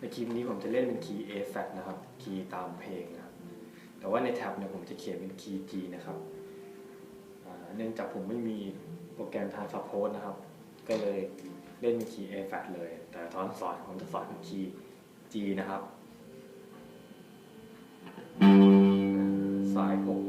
ในคีย์นี้ผมจะเล่นเป็นคีย์ A flat นะครับ คีย์ตามเพลงนะแต่ว่าในแท็บเนี่ยผมจะเขียนเป็นคีย์ G นะครับ เนื่องจากผมไม่มีโปรแกรมทานสับโพสนะครับ ก็เลยเล่นเป็นคีย์ A flat เลย แต่ตอนสอนผมจะสอนเป็นคีย์ G นะครับสายผม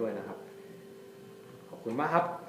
ด้วยนะครับ ขอบคุณมากครับ